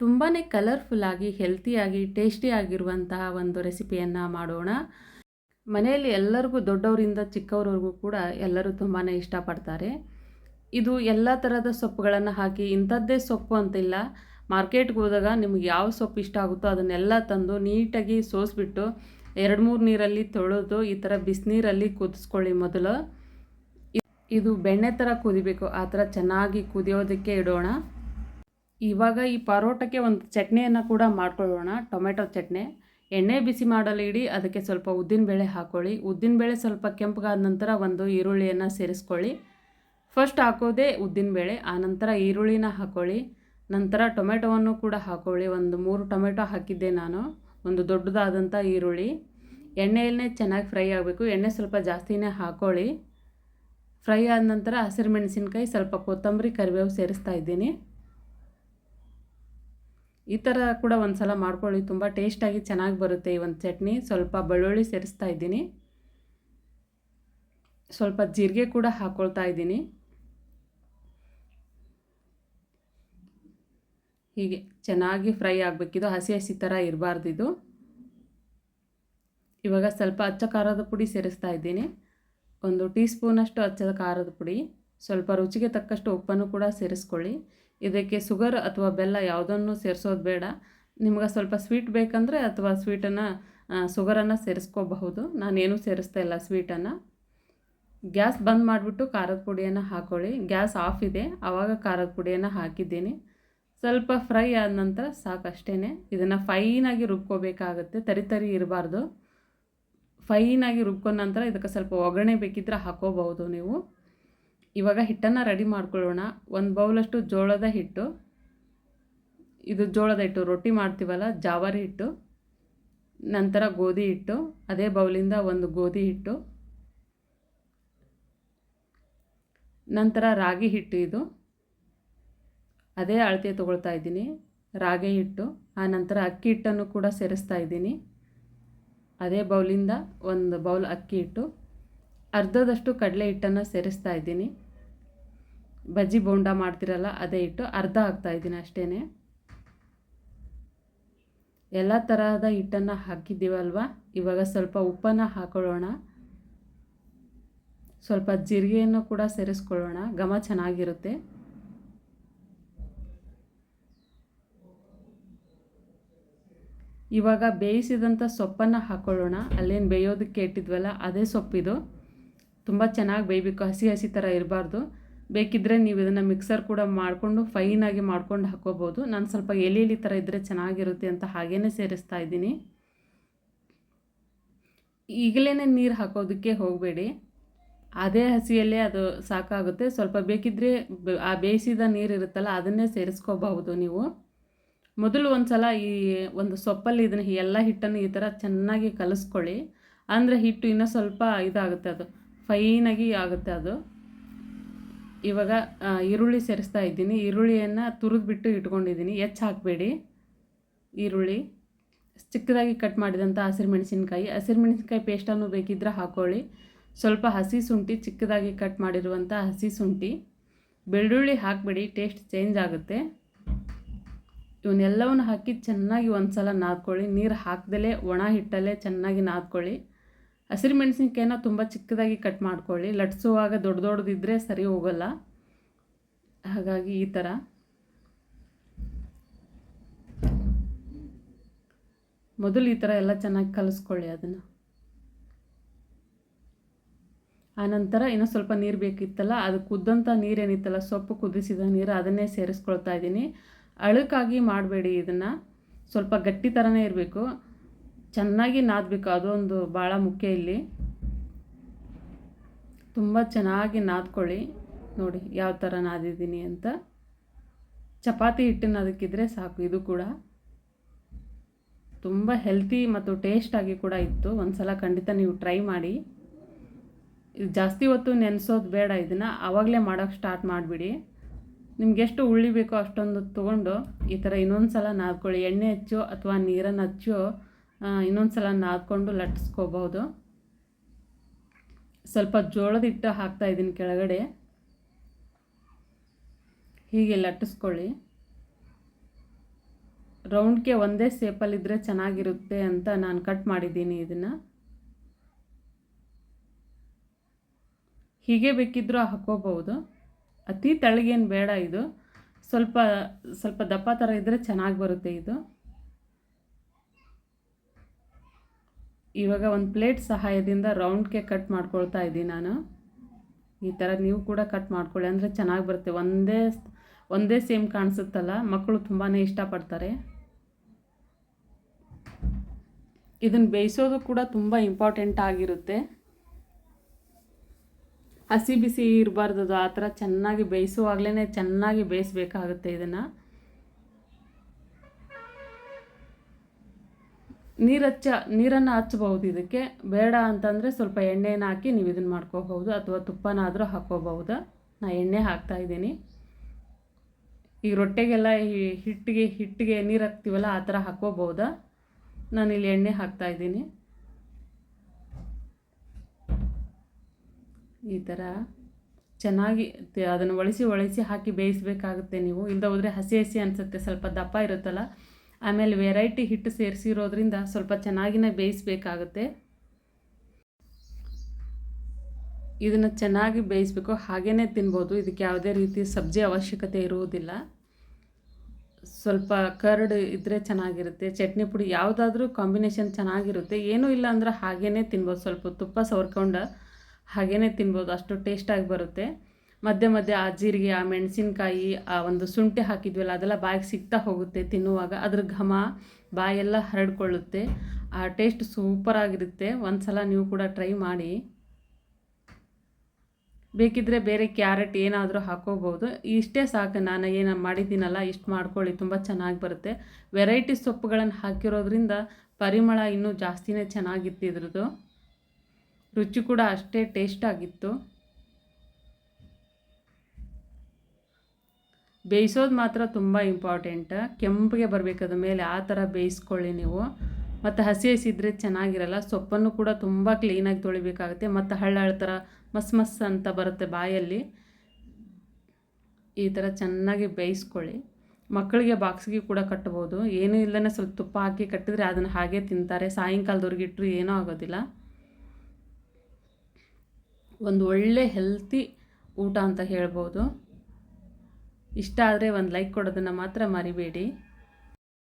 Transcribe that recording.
ತುಂಬಾ ಕಲರ್ಫುಲ್ಲಾಗಿ ಹೆಲ್ತಿಯಾಗಿ ಟೇಸ್ಟಿಯಾಗಿರುವಂತಹ ಒಂದು ರೆಸಿಪಿಯನ್ನು ಮಾಡೋಣ. ಮನೆಯಲ್ಲಿ ಎಲ್ಲರಿಗೂ ದೊಡ್ಡವರಿಂದ ಚಿಕ್ಕವರವರೆಗೂ ಕೂಡ ಎಲ್ಲರೂ ತುಂಬಾ ಇಷ್ಟಪಡ್ತಾರೆ. ಇದು ಎಲ್ಲ ಥರದ ಸೊಪ್ಪುಗಳನ್ನು ಹಾಕಿ, ಇಂಥದ್ದೇ ಸೊಪ್ಪು ಅಂತಿಲ್ಲ. ಮಾರ್ಕೆಟ್ಗೆ ಹೋದಾಗ ನಿಮ್ಗೆ ಯಾವ ಸೊಪ್ಪು ಇಷ್ಟ ಆಗುತ್ತೋ ಅದನ್ನೆಲ್ಲ ತಂದು ನೀಟಾಗಿ ಸೋಸಿಬಿಟ್ಟು, ಎರಡು ಮೂರು ನೀರಲ್ಲಿ ತೊಳೆದು, ಈ ಥರ ಬಿಸಿನೀರಲ್ಲಿ ಕುದಿಸ್ಕೊಳ್ಳಿ ಮೊದಲು. ಇದು ಬೆಣ್ಣೆ ಥರ ಕುದಿಬೇಕು, ಆ ಥರ ಚೆನ್ನಾಗಿ ಕುದಿಯೋದಕ್ಕೆ ಇಡೋಣ. ಇವಾಗ ಈ ಪರೋಟಕ್ಕೆ ಒಂದು ಚಟ್ನಿಯನ್ನು ಕೂಡ ಮಾಡ್ಕೊಳ್ಳೋಣ, ಟೊಮೆಟೊ ಚಟ್ನಿ. ಎಣ್ಣೆ ಬಿಸಿ ಮಾಡಲು ಇಡಿ, ಅದಕ್ಕೆ ಸ್ವಲ್ಪ ಉದ್ದಿನಬೇಳೆ ಹಾಕ್ಕೊಳ್ಳಿ ಉದ್ದಿನಬೇಳೆ ಸ್ವಲ್ಪ ಕೆಂಪಗಾದ ನಂತರ ಒಂದು ಈರುಳ್ಳಿಯನ್ನು ಸೇರಿಸ್ಕೊಳ್ಳಿ. ಫಸ್ಟ್ ಹಾಕೋದೇ ಉದ್ದಿನಬೇಳೆ ಆನಂತರ ಈರುಳ್ಳಿನ ಹಾಕ್ಕೊಳ್ಳಿ ನಂತರ ಟೊಮೆಟೊವನ್ನು ಕೂಡ ಹಾಕ್ಕೊಳ್ಳಿ ಒಂದು ಮೂರು ಟೊಮೆಟೊ ಹಾಕಿದ್ದೆ ನಾನು, ಒಂದು ದೊಡ್ಡದಾದಂಥ ಈರುಳ್ಳಿ. ಎಣ್ಣೆಯಲ್ಲೇ ಚೆನ್ನಾಗಿ ಫ್ರೈ ಆಗಬೇಕು. ಎಣ್ಣೆ ಸ್ವಲ್ಪ ಜಾಸ್ತಿನೇ ಹಾಕ್ಕೊಳ್ಳಿ ಫ್ರೈ ಆದ ನಂತರ ಹಸಿರು ಮೆಣಸಿನ್ಕಾಯಿ, ಸ್ವಲ್ಪ ಕೊತ್ತಂಬರಿ ಕರಿಬೇವು ಸೇರಿಸ್ತಾ ಇದ್ದೀನಿ. ಈ ಥರ ಕೂಡ ಒಂದು ಸಲ ಮಾಡ್ಕೊಳ್ಳಿ. ತುಂಬ ಟೇಸ್ಟಾಗಿ ಚೆನ್ನಾಗಿ ಬರುತ್ತೆ ಈ ಒಂದು ಚಟ್ನಿ. ಸ್ವಲ್ಪ ಬೆಳ್ಳುಳ್ಳಿ ಸೇರಿಸ್ತಾ ಇದ್ದೀನಿ. ಸ್ವಲ್ಪ ಜೀರಿಗೆ ಕೂಡ ಹಾಕ್ಕೊಳ್ತಾ ಇದ್ದೀನಿ. ಹೀಗೆ ಚೆನ್ನಾಗಿ ಫ್ರೈ ಆಗಬೇಕಿದು ಹಸಿ ಹಸಿ ಥರ ಇರಬಾರ್ದು ಇದು. ಇವಾಗ ಸ್ವಲ್ಪ ಅಚ್ಚ ಖಾರದ ಪುಡಿ ಸೇರಿಸ್ತಾ ಇದ್ದೀನಿ. ಒಂದು ಟೀ ಸ್ಪೂನಷ್ಟು ಅಚ್ಚದ ಖಾರದ ಪುಡಿ. ಸ್ವಲ್ಪ ರುಚಿಗೆ ತಕ್ಕಷ್ಟು ಉಪ್ಪನ್ನು ಕೂಡ ಸೇರಿಸ್ಕೊಳ್ಳಿ. ಇದಕ್ಕೆ ಸುಗರ್ ಅಥವಾ ಬೆಲ್ಲ ಯಾವುದನ್ನು ಸೇರಿಸೋದು ಬೇಡ. ನಿಮ್ಗೆ ಸ್ವಲ್ಪ ಸ್ವೀಟ್ ಬೇಕಂದರೆ ಅಥವಾ ಸ್ವೀಟನ್ನು ಸುಗರನ್ನು ಸೇರಿಸ್ಕೋಬಹುದು. ನಾನೇನು ಸೇರಿಸ್ತಾ ಇಲ್ಲ ಸ್ವೀಟನ್ನು ಗ್ಯಾಸ್ ಬಂದ್ ಮಾಡಿಬಿಟ್ಟು ಖಾರದ ಪುಡಿಯನ್ನು ಹಾಕ್ಕೊಳ್ಳಿ ಗ್ಯಾಸ್ ಆಫ್ ಇದೆ. ಆವಾಗ ಖಾರದ ಪುಡಿಯನ್ನು ಹಾಕಿದ್ದೀನಿ. ಸ್ವಲ್ಪ ಫ್ರೈ ಆದ ನಂತರ ಸಾಕಷ್ಟೇ ಇದನ್ನು ಫೈನಾಗಿ ರುಬ್ಕೋಬೇಕಾಗುತ್ತೆ. ತರಿ ತರಿ ಇರಬಾರ್ದು. ಫೈನಾಗಿ ರುಬ್ಕೊಂಡ ನಂತರ ಇದಕ್ಕೆ ಸ್ವಲ್ಪ ಒಗ್ಗರಣೆ ಬೇಕಿದ್ದರೆ ಹಾಕೋಬಹುದು ನೀವು. ಇವಾಗ ಹಿಟ್ಟನ್ನು ರೆಡಿ ಮಾಡ್ಕೊಳ್ಳೋಣ. ಒಂದು ಬೌಲಷ್ಟು ಜೋಳದ ಹಿಟ್ಟು. ಇದು ಜೋಳದ ಹಿಟ್ಟು, ರೊಟ್ಟಿ ಮಾಡ್ತೀವಲ್ಲ, ಜಾವರಿ ಹಿಟ್ಟು. ನಂತರ ಗೋಧಿ ಹಿಟ್ಟು. ಅದೇ ಬೌಲಿಂದ ಒಂದು ಗೋಧಿ ಹಿಟ್ಟು. ನಂತರ ರಾಗಿ ಹಿಟ್ಟು ಇದು. ಅದೇ ಅಳತೆ ತೊಗೊಳ್ತಾ ಇದ್ದೀನಿ. ರಾಗಿ ಹಿಟ್ಟು. ಆ ನಂತರ ಅಕ್ಕಿ ಹಿಟ್ಟನ್ನು ಕೂಡ ಸೇರಿಸ್ತಾ ಇದ್ದೀನಿ. ಅದೇ ಬೌಲಿಂದ ಒಂದು ಬೌಲ್ ಅಕ್ಕಿ ಹಿಟ್ಟು. ಅರ್ಧದಷ್ಟು ಕಡಲೆ ಹಿಟ್ಟನ್ನು ಸೇರಿಸ್ತಾ ಇದ್ದೀನಿ. ಬಜ್ಜಿ ಬೋಂಡ ಮಾಡ್ತಿರಲ್ಲ, ಅದೇ ಹಿಟ್ಟು ಅರ್ಧ ಹಾಕ್ತಾಯಿದ್ದೀನಿ ಅಷ್ಟೇ ಎಲ್ಲ ತರಹದ ಹಿಟ್ಟನ್ನು ಹಾಕಿದ್ದೀವಲ್ವ? ಇವಾಗ ಸ್ವಲ್ಪ ಉಪ್ಪನ್ನು ಹಾಕೊಳ್ಳೋಣ. ಸ್ವಲ್ಪ ಜೀರಿಗೆಯನ್ನು ಕೂಡ ಸೇರಿಸ್ಕೊಳ್ಳೋಣ, ಘಮ ಚೆನ್ನಾಗಿರುತ್ತೆ. ಇವಾಗ ಬೇಯಿಸಿದಂಥ ಸೊಪ್ಪನ್ನು ಹಾಕ್ಕೊಳ್ಳೋಣ ಅಲ್ಲೇನು ಬೇಯೋದಕ್ಕೆ ಇಟ್ಟಿದ್ವಲ್ಲ, ಅದೇ ಸೊಪ್ಪಿದು. ತುಂಬ ಚೆನ್ನಾಗಿ ಬೇಯಬೇಕು, ಹಸಿ ಹಸಿ ಥರ ಇರಬಾರ್ದು. ಬೇಕಿದ್ದರೆ ನೀವು ಇದನ್ನು ಮಿಕ್ಸರ್ ಕೂಡ ಮಾಡಿಕೊಂಡು ಫೈನಾಗಿ ಮಾಡ್ಕೊಂಡು ಹಾಕೋಬೋದು. ನಾನು ಸ್ವಲ್ಪ ಎಲೆ ಎಲೆ ಥರ ಇದ್ದರೆ ಚೆನ್ನಾಗಿರುತ್ತೆ ಅಂತ ಹಾಗೇ ಸೇರಿಸ್ತಾ ಇದ್ದೀನಿ. ಈಗಲೇ ನೀರು ಹಾಕೋದಕ್ಕೆ ಹೋಗಬೇಡಿ. ಅದೇ ಹಸಿಯಲ್ಲೇ ಅದು ಸಾಕಾಗುತ್ತೆ. ಸ್ವಲ್ಪ ಬೇಕಿದ್ದರೆ ಆ ಬೇಯಿಸಿದ ನೀರು ಇರುತ್ತಲ್ಲ ಅದನ್ನೇ ಸೇರಿಸ್ಕೋಬಹುದು ನೀವು. ಮೊದಲು ಒಂದು ಸಲ ಈ ಒಂದು ಸೊಪ್ಪಲ್ಲಿ ಇದನ್ನು ಎಲ್ಲ ಹಿಟ್ಟನ್ನು ಈ ಥರ ಚೆನ್ನಾಗಿ ಕಲಿಸ್ಕೊಳ್ಳಿ. ಅಂದರೆ ಹಿಟ್ಟು ಇನ್ನೂ ಸ್ವಲ್ಪ ಇದಾಗುತ್ತೆ ಅದು. ಫೈನಾಗಿ ಆಗುತ್ತೆ ಅದು. ಇವಾಗ ಈರುಳ್ಳಿ ಸೇರಿಸ್ತಾ ಇದ್ದೀನಿ. ಈರುಳ್ಳಿಯನ್ನು ತುರಿದ್ಬಿಟ್ಟು ಇಟ್ಕೊಂಡಿದ್ದೀನಿ. ಹೆಚ್ಚು ಹಾಕಬೇಡಿ. ಈರುಳ್ಳಿ. ಚಿಕ್ಕದಾಗಿ ಕಟ್ ಮಾಡಿದಂಥ ಹಸಿರು ಮೆಣಸಿನ್ಕಾಯಿ ಹಸಿರು ಮೆಣಸಿನ್ಕಾಯಿ ಪೇಸ್ಟನ್ನು ಬೇಕಿದ್ದರೆ ಹಾಕ್ಕೊಳ್ಳಿ ಸ್ವಲ್ಪ ಹಸಿ ಶುಂಠಿ, ಚಿಕ್ಕದಾಗಿ ಕಟ್ ಮಾಡಿರುವಂಥ ಹಸಿ ಶುಂಠಿ. ಬೆಳ್ಳುಳ್ಳಿ ಹಾಕಬೇಡಿ. ಟೇಸ್ಟ್ ಚೇಂಜ್ ಆಗುತ್ತೆ. ಇವನ್ನೆಲ್ಲವನ್ನು ಹಾಕಿ ಚೆನ್ನಾಗಿ ಒಂದು ಸಲ ನಾದ್ಕೊಳ್ಳಿ. ನೀರು ಹಾಕ್ದಲೇ ಒಣ ಹಿಟ್ಟಲ್ಲೇ ಚೆನ್ನಾಗಿ ನಾದ್ಕೊಳ್ಳಿ. ಹಸಿರು ಮೆಣಸಿನ್ಕಾಯಿನ ತುಂಬ ಚಿಕ್ಕದಾಗಿ ಕಟ್ ಮಾಡ್ಕೊಳ್ಳಿ. ಲಟ್ಸುವಾಗ ದೊಡ್ಡ ದೊಡ್ಡದಿದ್ದರೆ ಸರಿ ಹೋಗಲ್ಲ. ಹಾಗಾಗಿ ಈ ಥರ ಮೊದಲು ಈ ಥರ ಎಲ್ಲ ಚೆನ್ನಾಗಿ ಕಲಿಸ್ಕೊಳ್ಳಿ ಅದನ್ನು. ಆನಂತರ ಇನ್ನೂ ಸ್ವಲ್ಪ ನೀರು ಬೇಕಿತ್ತಲ್ಲ, ಅದು ಕುದ್ದಂಥ ನೀರೇನಿತ್ತಲ್ಲ ಸೊಪ್ಪು ಕುದಿಸಿದ ನೀರು ಅದನ್ನೇ ಸೇರಿಸ್ಕೊಳ್ತಾ ಇದ್ದೀನಿ. ಅಳುಕಾಗಿ ಮಾಡಬೇಡಿ ಇದನ್ನು. ಸ್ವಲ್ಪ ಗಟ್ಟಿ ಥರನೇ ಇರಬೇಕು. ಚೆನ್ನಾಗಿ ನಾದಬೇಕು, ಅದೊಂದು ಭಾಳ ಮುಖ್ಯ ಇಲ್ಲಿ. ತುಂಬ ಚೆನ್ನಾಗಿ ನಾದ್ಕೊಳ್ಳಿ. ನೋಡಿ, ಯಾವ ಥರ ನಾದಿದ್ದೀನಿ ಅಂತ. ಚಪಾತಿ ಹಿಟ್ಟನ್ನು ಅದಕ್ಕಿದ್ರೆ ಸಾಕು, ಇದು ಕೂಡ. ತುಂಬ ಹೆಲ್ತಿ ಮತ್ತು ಟೇಸ್ಟಾಗಿ ಕೂಡ ಇತ್ತು. ಒಂದು ಸಲ ಖಂಡಿತ ನೀವು ಟ್ರೈ ಮಾಡಿ. ಇದು ಜಾಸ್ತಿ ಹೊತ್ತು ನೆನೆಸೋದು ಬೇಡ ಇದನ್ನು. ಆವಾಗಲೇ ಮಾಡೋಕ್ಕೆ ಸ್ಟಾರ್ಟ್ ಮಾಡಿಬಿಡಿ. ನಿಮ್ಗೆ ಎಷ್ಟು ಉಳ್ಳಿ ಬೇಕೋ ಅಷ್ಟೊಂದು ತೊಗೊಂಡು ಈ ಥರ ಇನ್ನೊಂದು ಸಲ ನಾದ್ಕೊಳ್ಳಿ. ಎಣ್ಣೆ ಹಚ್ಚೋ ಅಥವಾ ನೀರನ್ನು ಹಚ್ಚೋ ಇನ್ನೊಂದು ಸಲ ನಾದ್ಕೊಂಡು ಲಟ್ಟಿಸ್ಕೋಬಹುದು. ಸ್ವಲ್ಪ ಜೋಳದ ಹಿಟ್ಟು ಹಾಕ್ತಾ ಇದ್ದೀನಿ ಕೆಳಗಡೆ. ಹೀಗೆ ಲಟ್ಟಿಸ್ಕೊಳ್ಳಿ. ರೌಂಡ್ಗೆ ಒಂದೇ ಸೇಪಲ್ಲಿದ್ದರೆ ಚೆನ್ನಾಗಿರುತ್ತೆ ಅಂತ ನಾನು ಕಟ್ ಮಾಡಿದ್ದೀನಿ ಇದನ್ನು. ಹೀಗೆ ಬೇಕಿದ್ದರೂ ಹಾಕೋಬಹುದು ಅತಿ ತೆಳಗೇನು ಬೇಡ ಇದು. ಸ್ವಲ್ಪ ಸ್ವಲ್ಪ ದಪ್ಪ ಥರ ಇದ್ದರೆ ಚೆನ್ನಾಗಿ ಬರುತ್ತೆ ಇದು. ಇವಾಗ ಒಂದು ಪ್ಲೇಟ್ ಸಹಾಯದಿಂದ ರೌಂಡ್ಗೆ ಕಟ್ ಮಾಡ್ಕೊಳ್ತಾ ಇದ್ದೀನಿ ನಾನು. ಈ ಥರ ನೀವು ಕೂಡ ಕಟ್ ಮಾಡ್ಕೊಳ್ಳಿ. ಅಂದರೆ ಚೆನ್ನಾಗಿ ಬರುತ್ತೆ. ಒಂದೇ ಒಂದೇ ಸೇಮ್ ಕಾಣಿಸುತ್ತಲ್ಲ. ಮಕ್ಕಳು ತುಂಬಾ ಇಷ್ಟಪಡ್ತಾರೆ. ಇದನ್ನು ಬೇಯಿಸೋದು ಕೂಡ ತುಂಬ ಇಂಪಾರ್ಟೆಂಟ್ ಆಗಿರುತ್ತೆ. ಹಸಿ ಬಿಸಿ ಇರಬಾರ್ದು ಆ ಥರ ಚೆನ್ನಾಗಿ ಬೇಯಿಸುವಾಗಲೇ ಚೆನ್ನಾಗಿ ಬೇಯಿಸ್ಬೇಕಾಗುತ್ತೆ ಇದನ್ನು. ನೀರು ಹಚ್ಚ ನೀರನ್ನು ಹಚ್ಬೋದು ಇದಕ್ಕೆ ಬೇಡ ಅಂತಂದರೆ ಸ್ವಲ್ಪ ಎಣ್ಣೆನ ಹಾಕಿ ನೀವು ಇದನ್ನು ಮಾಡ್ಕೋಬಹುದು ಅಥವಾ ತುಪ್ಪನಾದರೂ ಹಾಕೋಬಹುದು. ನಾ ಎಣ್ಣೆ ಹಾಕ್ತಾ ಇದ್ದೀನಿ. ಈ ರೊಟ್ಟೆಗೆಲ್ಲ ಈ ಹಿಟ್ಟಿಗೆ ಹಿಟ್ಟಿಗೆ ನೀರು ಹಾಕ್ತೀವಲ್ಲ ಆ ಥರ ನಾನು ನಾನಿಲ್ಲಿ ಎಣ್ಣೆ ಹಾಕ್ತಾ ಇದ್ದೀನಿ. ಈ ಥರ ಚೆನ್ನಾಗಿ ಅದನ್ನು ಒಳಿಸಿ ಒಳಿಸಿ ಹಾಕಿ ಬೇಯಿಸಬೇಕಾಗುತ್ತೆ ನೀವು. ಇಲ್ಲದ ಹೋದರೆ ಹಸಿ ಹಸಿ ಅನಿಸುತ್ತೆ. ಸ್ವಲ್ಪ ದಪ್ಪ ಇರುತ್ತಲ್ಲ? ಆಮೇಲೆ ವೆರೈಟಿ ಹಿಟ್ಟು ಸೇರಿಸಿರೋದ್ರಿಂದ ಸ್ವಲ್ಪ ಚೆನ್ನಾಗಿನೇ ಬೇಯಿಸಬೇಕಾಗುತ್ತೆ. ಇದನ್ನು ಚೆನ್ನಾಗಿ ಬೇಯಿಸಬೇಕು ಹಾಗೇ ತಿನ್ಬೋದು. ಇದಕ್ಕೆ ಯಾವುದೇ ರೀತಿ ಸಬ್ಜಿ ಅವಶ್ಯಕತೆ ಇರುವುದಿಲ್ಲ. ಸ್ವಲ್ಪ ಕರ್ಡ್ ಇದ್ದರೆ ಚೆನ್ನಾಗಿರುತ್ತೆ, ಚಟ್ನಿ ಪುಡಿ ಯಾವುದಾದ್ರೂ ಕಾಂಬಿನೇಷನ್ ಚೆನ್ನಾಗಿರುತ್ತೆ. ಏನೂ ಇಲ್ಲ ಅಂದ್ರೆ ಹಾಗೇ ತಿನ್ಬೋದು. ಸ್ವಲ್ಪ ತುಪ್ಪ ಸವರ್ಕೊಂಡು ಹಾಗೇ ತಿನ್ಬೋದು. ಅಷ್ಟು ಟೇಸ್ಟಾಗಿ ಬರುತ್ತೆ. ಮಧ್ಯೆ ಮಧ್ಯೆ ಆ ಜೀರಿಗೆ, ಆ ಮೆಣಸಿನ್ಕಾಯಿ, ಆ ಒಂದು ಶುಂಠಿ ಹಾಕಿದ್ವಲ್ಲ, ಅದೆಲ್ಲ ಬಾಯಿಗೆ ಸಿಗ್ತಾ ಹೋಗುತ್ತೆ ತಿನ್ನುವಾಗ. ಅದ್ರ ಘಮ ಬಾಯೆಲ್ಲ ಹರಡ್ಕೊಳ್ಳುತ್ತೆ. ಆ ಟೇಸ್ಟ್ ಸೂಪರಾಗಿರುತ್ತೆ ಒಂದು ಸಲ ನೀವು ಕೂಡ ಟ್ರೈ ಮಾಡಿ. ಬೇಕಿದ್ದರೆ ಬೇರೆ ಕ್ಯಾರೆಟ್ ಏನಾದರೂ ಹಾಕೋಬೋದು. ಇಷ್ಟೇ ಸಾಕು, ನಾನು ಏನು ಮಾಡಿದ್ದೀನಲ್ಲ, ಇಷ್ಟು ಮಾಡ್ಕೊಳ್ಳಿ, ತುಂಬ ಚೆನ್ನಾಗಿ ಬರುತ್ತೆ. ವೆರೈಟಿ ಸೊಪ್ಪುಗಳನ್ನು ಹಾಕಿರೋದ್ರಿಂದ ಪರಿಮಳ ಇನ್ನೂ ಜಾಸ್ತಿನೇ ಚೆನ್ನಾಗಿತ್ತು ಇದ್ರದ್ದು. ರುಚಿ ಕೂಡ ಅಷ್ಟೇ ಟೇಸ್ಟಾಗಿತ್ತು ಬೇಯಿಸೋದು ಮಾತ್ರ ತುಂಬ ಇಂಪಾರ್ಟೆಂಟ್ ಕೆಂಪಿಗೆ ಬರಬೇಕದ ಮೇಲೆ ಆ ಥರ ಬೇಯಿಸ್ಕೊಳ್ಳಿ ನೀವು. ಮತ್ತು ಹಸಿ ಇದ್ದರೆ ಚೆನ್ನಾಗಿರಲ್ಲ, ಸೊಪ್ಪನ್ನು ಕೂಡ ತುಂಬ ಕ್ಲೀನಾಗಿ ತೊಳಿಬೇಕಾಗುತ್ತೆ. ಮತ್ತು ಹಳ್ಳ ಥರ ಮಸ್ ಮಸ್ ಅಂತ ಬರುತ್ತೆ ಬಾಯಲ್ಲಿ. ಈ ಥರ ಚೆನ್ನಾಗಿ ಬೇಯಿಸ್ಕೊಳ್ಳಿ. ಮಕ್ಕಳಿಗೆ ಬಾಕ್ಸ್ಗೆ ಕೂಡ ಕಟ್ಬೋದು. ಏನೂ ಇಲ್ಲದೇ ಸ್ವಲ್ಪ ತುಪ್ಪ ಹಾಕಿ ಕಟ್ಟಿದರೆ ಅದನ್ನು ಹಾಗೆ ತಿಂತಾರೆ. ಸಾಯಂಕಾಲದವ್ರಿಗೆ ಇಟ್ಟರು ಏನೂ ಆಗೋದಿಲ್ಲ. ಒಂದು ಒಳ್ಳೆ ಹೆಲ್ತಿ ಊಟ ಅಂತ ಹೇಳ್ಬೋದು. ಇಷ್ಟ ಆದರೆ ಒಂದು ಲೈಕ್ ಕೊಡೋದನ್ನು ಮಾತ್ರ ಮರಿಬೇಡಿ.